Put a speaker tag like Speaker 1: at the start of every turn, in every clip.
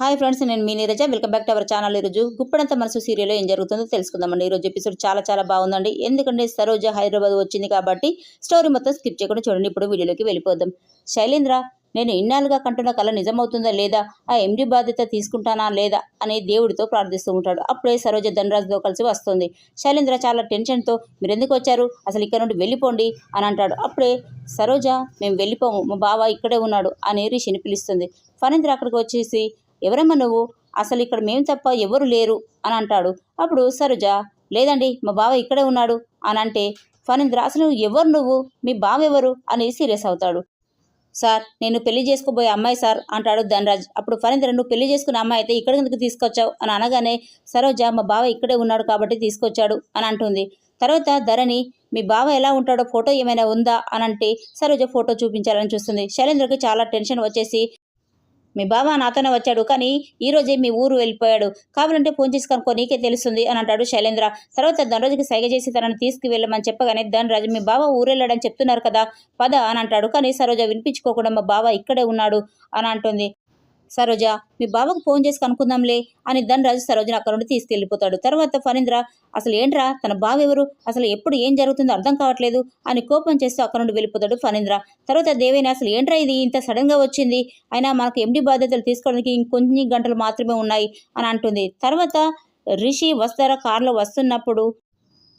Speaker 1: Hi friends నేను మీ Neeraja. Welcome back to our channel. ఈరోజు గుప్పడంత మనసు సీరియల్లో ఏం జరుగుతుందో తెలుసుకుందామండి. ఈరోజు ఎపిసోడ్ చాలా చాలా బాగుందండి. ఎందుకంటే సరోజ హైదరాబాద్ వచ్చింది కాబట్టి స్టోరీ మొత్తం స్కిప్ చేయకుండా చూడండి. ఇప్పుడు వీడియోలోకి వెళ్ళిపోదాం. శైలేంద్ర నేను ఇన్నాళ్ళుగా కంటున్న కళ నిజమవుతుందా లేదా? ఆ ఎండి బాధ్యత తీసుకుంటానా లేదా? అనే దేవుడితో ప్రార్థిస్తూ ఉంటాడు. అప్పుడే సరోజ ధనరాజుతో కలిసి వస్తుంది. శైలేంద్ర చాలా టెన్షన్తో మీరు ఎందుకు వచ్చారు? అసలు ఇక్కడ నుండి వెళ్ళిపోండి అని అంటాడు. అప్పుడే సరోజ మేము వెళ్ళిపోము. మా బావ ఇక్కడే ఉన్నాడు అని రిషిని పిలుస్తుంది. ఫణీంద్ర అక్కడికి వచ్చేసి ఎవరమ్మా నువ్వు? అసలు ఇక్కడ మేము తప్ప ఎవరు లేరు అని అంటాడు. అప్పుడు సరుజ లేదండి మా బావ ఇక్కడే ఉన్నాడు అని అంటే ఫణీంద్ర అసలు ఎవరు నువ్వు? మీ బావ ఎవరు? అని సీరియస్ అవుతాడు. సార్ నేను పెళ్ళి చేసుకోబోయే అమ్మాయి సార్ అంటాడు ధనరాజ్. అప్పుడు ఫణీంద్ర నువ్వు పెళ్ళి చేసుకున్న అమ్మాయి అయితే ఇక్కడ ఎందుకు తీసుకొచ్చావు? అని అనగానే సరోజ మా బావ ఇక్కడే ఉన్నాడు కాబట్టి తీసుకొచ్చాడు అని అంటుంది. తర్వాత ధరణి మీ బావ ఎలా ఉంటాడో ఫోటో ఏమైనా ఉందా? అని అంటే సరోజ ఫోటో చూపించాలని చూస్తుంది. శైలేంద్రకి చాలా టెన్షన్ వచ్చేసి మీ బావ నాతోనే వచ్చాడు కానీ ఈరోజే మీ ఊరు వెళ్ళిపోయాడు. కావాలంటే ఫోన్ చేసి కనుక్కో నీకే తెలుస్తుంది అని అంటాడు శైలేంద్ర. తర్వాత ధనరాజుకి సైగ చేసి తనని తీసుకువెళ్ళమని చెప్పగానే ధనరాజు మీ బావ ఊరెళ్ళాడని చెప్తున్నారు కదా పద అని అంటాడు. కానీ సరోజ వినిపించుకోకుండా మా బావ ఇక్కడే ఉన్నాడు అని అంటుంది. సరోజ మీ బావకు ఫోన్ చేసి కనుక్కుందాంలే అని ధనరాజు సరోజను అక్కడ నుండి తీసుకెళ్ళిపోతాడు. తర్వాత ఫణీంద్ర అసలు ఏంట్రా తన బావ ఎవరు? అసలు ఎప్పుడు ఏం జరుగుతుందో అర్థం కావట్లేదు అని కోపం చేస్తూ అక్కడ నుండి వెళ్ళిపోతాడు ఫణీంద్ర. తర్వాత దేవేని అసలు ఏంట్రా ఇది? ఇంత సడన్గా వచ్చింది. అయినా మనకు ఎండి బాధ్యతలు తీసుకోవడానికి ఇంకొన్ని గంటలు మాత్రమే ఉన్నాయి అని అంటుంది. తర్వాత రిషి వస్తారా? కారులో వస్తున్నప్పుడు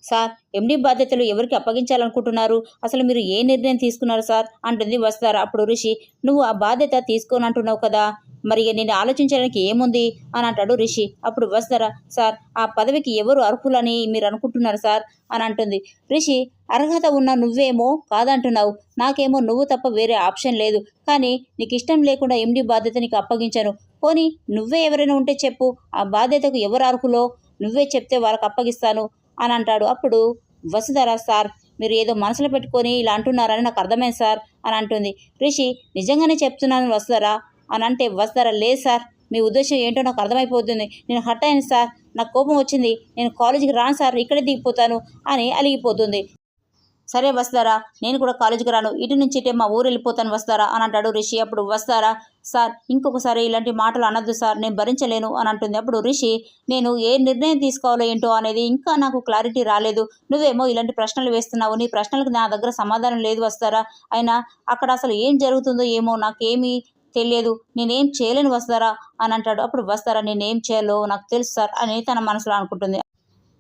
Speaker 1: సార్ ఎండి బాధ్యతలు ఎవరికి అప్పగించాలనుకుంటున్నారు? అసలు మీరు ఏ నిర్ణయం తీసుకున్నారు సార్? అంటుంది వస్తారు అప్పుడు ఋషి నువ్వు ఆ బాధ్యత తీసుకోనంటున్నావు కదా? మరి నేను ఆలోచించడానికి ఏముంది? అని అంటాడు రిషి అప్పుడు వస్తారా సార్ ఆ పదవికి ఎవరు అర్హులని మీరు అనుకుంటున్నారు సార్? అని అంటుంది. రిషి అర్హత ఉన్న నువ్వేమో కాదంటున్నావు. నాకేమో నువ్వు తప్ప వేరే ఆప్షన్ లేదు. కానీ నీకు ఇష్టం లేకుండా ఎండి బాధ్యత నీకు అప్పగించాను. పోనీ నువ్వే ఎవరైనా ఉంటే చెప్పు ఆ బాధ్యతకు ఎవరు అర్హులో? నువ్వే చెప్తే వాళ్ళకి అప్పగిస్తాను. అని అంటాడు. అప్పుడు వసుధర సార్ మీరు ఏదో మనసులో పెట్టుకొని ఇలా అంటున్నారని నాకు అర్థమైంది సార్ అని అంటుంది. రిషి నిజంగానే చెప్తున్నాను వస్తారా అని అంటే వసుధర లేదు సార్ మీ ఉద్దేశం ఏంటో నాకు అర్థమైపోతుంది. నేను హట్ అయ్యాను సార్ నాకు కోపం వచ్చింది. నేను కాలేజీకి రాను సార్ ఇక్కడే దిగిపోతాను అని అలిగిపోతుంది. సరే వస్తారా? నేను కూడా కాలేజీకి రాను. ఇటు నుంచి ఇటే మా ఊరు వెళ్ళిపోతాను వస్తారా? అని అంటాడు రిషి. అప్పుడు వస్తారా? సార్ ఇంకొకసారి ఇలాంటి మాటలు అనద్దు సార్. నేను భరించలేను అని అంటుంది. అప్పుడు రిషి నేను ఏ నిర్ణయం తీసుకోవాలో ఏంటో అనేది ఇంకా నాకు క్లారిటీ రాలేదు. నువ్వేమో ఇలాంటి ప్రశ్నలు వేస్తున్నావు. నీ ప్రశ్నలకు నా దగ్గర సమాధానం లేదు వస్తారా? అయినా అక్కడ అసలు ఏం జరుగుతుందో ఏమో నాకేమీ తెలియదు. నేనేం చేయలేను వస్తారా? అని అంటాడు. అప్పుడు వస్తారా? నేనేం చేయాలో నాకు తెలుసు సార్ అని తన మనసులో అనుకుంటుంది.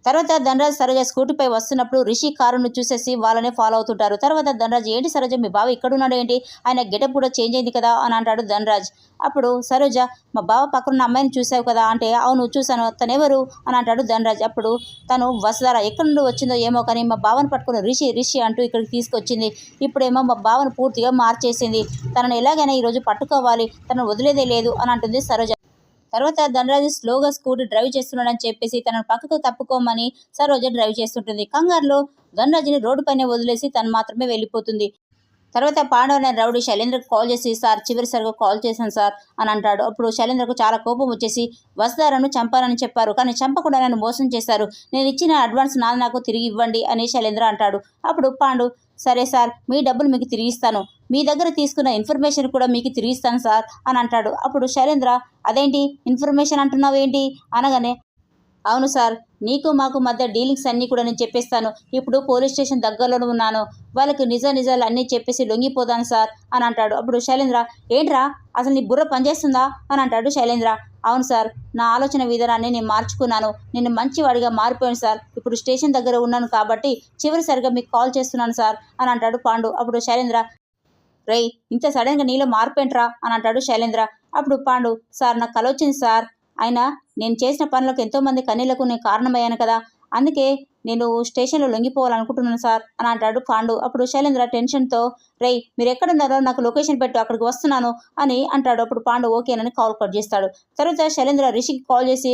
Speaker 1: తర్వాత ధనరాజ్ సరోజ స్కూటీపై వస్తున్నప్పుడు రిషి కారును చూసేసి వాళ్ళనే ఫాలో అవుతుంటారు. తర్వాత ధనరాజ్ ఏంటి సరోజ మీ బావ ఇక్కడున్నాడు ఏంటి? ఆయన గెటప్ కూడా చేంజ్ అయింది కదా? అని అంటాడు ధనరాజ్. అప్పుడు సరోజ మా బావ పక్కన అమ్మాయిని చూసావు కదా? అంటే అవును చూశాను. తనెవరు? అని అంటాడు ధనరాజ్. అప్పుడు తను వసుధార ఎక్కడి నుండి వచ్చిందో ఏమో కానీ మా బావను పట్టుకుని రిషి రిషి అంటూ ఇక్కడికి తీసుకొచ్చింది. ఇప్పుడేమో మా బావను పూర్తిగా మార్చేసింది. తనను ఎలాగైనా ఈరోజు పట్టుకోవాలి. తనను వదిలేదే లేదు అని అంటుంది సరోజ. తర్వాత ధనరాజు స్లోగా స్కూటర్ డ్రైవ్ చేస్తున్నాడని చెప్పేసి తనను పక్కకు తప్పుకోమని సరోజ డ్రైవ్ చేస్తుంటుంది. కంగారులో ధనరాజుని రోడ్డు పైన వదిలేసి తను మాత్రమే వెళ్ళిపోతుంది. తర్వాత పాండవ అనే రౌడీ శైలేంద్రకు కాల్ చేసి సార్ చివరి సరుకు కాల్ చేశాను సార్ అని అంటాడు. అప్పుడు శైలేంద్రకు చాలా కోపం వచ్చేసి వస్తారను చంపాలని చెప్పారు కానీ చంపకుండా నన్ను మోసం చేశారు. నేను ఇచ్చిన అడ్వాన్స్ నాన్న నాకు తిరిగి ఇవ్వండి అని శైలేంద్ర అంటాడు. అప్పుడు పాండు సరే సార్ మీ డబ్బులు మీకు తిరిగిస్తాను మీ దగ్గర తీసుకున్న ఇన్ఫర్మేషన్ కూడా మీకు తిరిగిస్తాను సార్ అని అంటాడు. అప్పుడు శైలేంద్ర అదేంటి? ఇన్ఫర్మేషన్ అంటున్నావు ఏంటి అనగానే అవును సార్ నీకు మాకు మధ్య డీలింగ్స్ అన్నీ కూడా నేను చెప్పేస్తాను. ఇప్పుడు పోలీస్ స్టేషన్ దగ్గరలోనే ఉన్నాను. వాళ్ళకి నిజ నిజాలు అన్నీ చెప్పేసి లొంగిపోతాను సార్ అని అంటాడు. అప్పుడు శైలేంద్ర ఏంట్రా అసలు నీ బుర్ర పనిచేస్తుందా? అని అంటాడు శైలేంద్ర. అవును సార్ నా ఆలోచన విధానాన్ని నేను మార్చుకున్నాను. నేను మంచివాడిగా మారిపోయాను సార్. ఇప్పుడు స్టేషన్ దగ్గర ఉన్నాను కాబట్టి చివరిసరిగా మీకు కాల్ చేస్తున్నాను సార్ అని అంటాడు పాండు. అప్పుడు శైలేంద్ర రేయ్ ఇంత సడన్గా నీలో మార్పేంట్రా అని అంటాడు శైలేంద్ర. అప్పుడు పాండు సార్ నాకు కలొచ్చింది సార్. అయినా నేను చేసిన పనులకు ఎంతోమంది కన్నీళ్ళకు నేను కారణమయ్యాను కదా. అందుకే నేను స్టేషన్లో లొంగిపోవాలనుకుంటున్నాను సార్ అని అంటాడు పాండు. అప్పుడు శైలేంద్ర టెన్షన్తో రేయ్ మీరు ఎక్కడున్నారో నాకు లొకేషన్ పెట్టు అక్కడికి వస్తున్నాను అని అంటాడు. అప్పుడు పాండు ఓకేనని కాల్ కట్ చేస్తాడు. తర్వాత శైలేంద్ర రిషికి కాల్ చేసి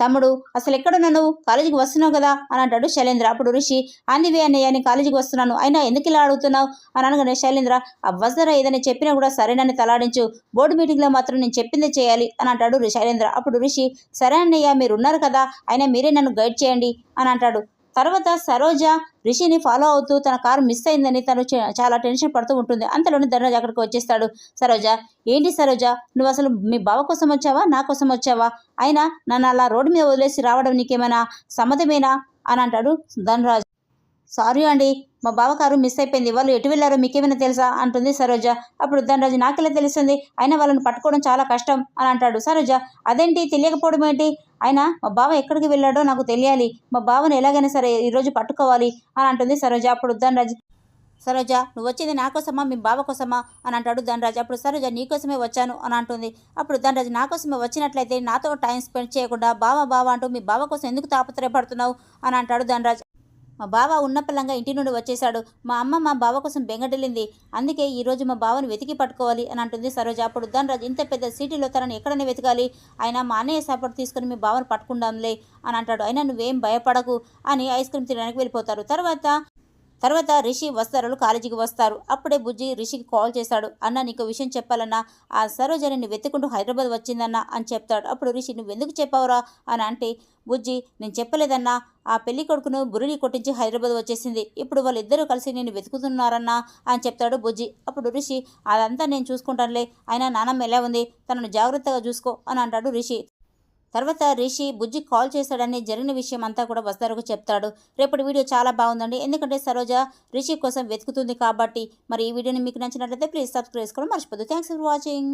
Speaker 1: తమ్ముడు అసలు ఎక్కడున్నా నువ్వు కాలేజీకి వస్తున్నావు కదా? అని అంటాడు శైలేంద్ర. అప్పుడు ఋషి అన్నివే అన్నయ్య నేను కాలేజీకి వస్తున్నాను. అయినా ఎందుకు ఇలా అడుగుతున్నావు? అని అనగానే శైలేంద్ర అవ్వసరా ఏదైనా చెప్పినా కూడా సరేనని తలాడించు. బోర్డు మీటింగ్లో మాత్రం నేను చెప్పిందే చేయాలి. అని అంటాడు శైలేంద్ర. అప్పుడు ఋషి సరే అన్నయ్య మీరు ఉన్నారు కదా. అయినా మీరే నన్ను గైడ్ చేయండి. అని అంటాడు. తర్వాత సరోజ రిషిని ఫాలో అవుతూ తన కారు మిస్ అయిందని తను చాలా టెన్షన్ పడుతూ ఉంటుంది. అంతలోనే ధనరాజ్ అక్కడికి వచ్చేస్తాడు. సరోజ ఏంటి సరోజ? నువ్వు అసలు మీ బావ కోసం వచ్చావా? నా కోసం వచ్చావా? అయినా నన్ను అలా రోడ్డు మీద వదిలేసి రావడం నీకేమైనా సమ్మతమేనా? అని అంటాడు ధనరాజ్. సారీ అండి మా బావకారు మిస్ అయిపోయింది వాళ్ళు ఎటు వెళ్ళారో మీకేమైనా తెలుసా? అంటుంది సరోజ. అప్పుడు ధనరాజు నాకెలా తెలుస్తుంది? అయినా వాళ్ళని పట్టుకోవడం చాలా కష్టం అని అంటాడు సరోజ. అదేంటి తెలియకపోవడం ఏంటి? అయినా మా బావ ఎక్కడికి వెళ్ళాడో నాకు తెలియాలి. మా బావను ఎలాగైనా సరే ఈరోజు పట్టుకోవాలి అని అంటుంది సరోజ. అప్పుడు ధనరాజ్ సరోజ నువ్వు వచ్చింది నా కోసమా? మీ బావ కోసమా? అని అంటాడు ధనరాజ్. అప్పుడు సరోజ నీకోసమే వచ్చాను అని అంటుంది. అప్పుడు ధనరాజ్ నా కోసమే వచ్చినట్లయితే నాతో టైం స్పెండ్ చేయకుండా బావ బావ అంటూ మీ బావ కోసం ఎందుకు తాపత్రయపడుతున్నావు? అని అంటాడు ధనరాజ్. మా బావ ఉన్న పల్లంగా ఇంటి నుండి వచ్చేశాడు. మా అమ్మ మా బావ కోసం బెంగడెళ్ళింది అందుకే ఈరోజు మా బావను వెతికి పట్టుకోవాలి అని అంటుంది సరోజ. అప్పుడు ధనరాజ్ ఇంత పెద్ద సిటీలో తనని ఎక్కడనే వెతకాలి. అయినా మా అన్నయ్య సపోర్ట్ తీసుకొని మీ బావను పట్టుకుందాంలే అని అంటాడు. అయినా నువ్వేం భయపడకు అని ఐస్ క్రీమ్ తినడానికి వెళ్ళిపోతారు. తర్వాత తర్వాత రిషి వస్తారు కాలేజీకి వస్తారు. అప్పుడే బుజ్జి రిషికి కాల్ చేశాడు. అన్న నీకు విషయం చెప్పాలన్నా. ఆ సరోజ వెతుకుంటూ హైదరాబాద్ వచ్చిందన్న అని చెప్తాడు. అప్పుడు రిషి నువ్వు ఎందుకు చెప్పావురా? అని అంటే బుజ్జి నేను చెప్పలేదన్నా. ఆ పెళ్ళి కొడుకును బురిని కొట్టించి హైదరాబాద్ వచ్చేసింది. ఇప్పుడు వాళ్ళిద్దరూ కలిసి నేను వెతుకుతున్నారన్నా అని చెప్తాడు బుజ్జి. అప్పుడు రిషి అదంతా నేను చూసుకుంటానులే. అయినా నానమ్మ ఎలా ఉంది? తనను జాగ్రత్తగా చూసుకో అని అంటాడు రిషి. తర్వాత రిషి బుజ్జి కాల్ చేశాడని జరిగిన విషయం అంతా కూడా వస్తారకు చెప్తాడు. రేపటి వీడియో చాలా బాగుందండి. ఎందుకంటే సరోజ రిషి కోసం వెతుకుతుంది కాబట్టి మరి ఈ వీడియోని మీకు నచ్చినట్లయితే ప్లీజ్ సబ్స్క్రైబ్ చేసుకోవడం మర్చిపోద్దు. Thanks for watching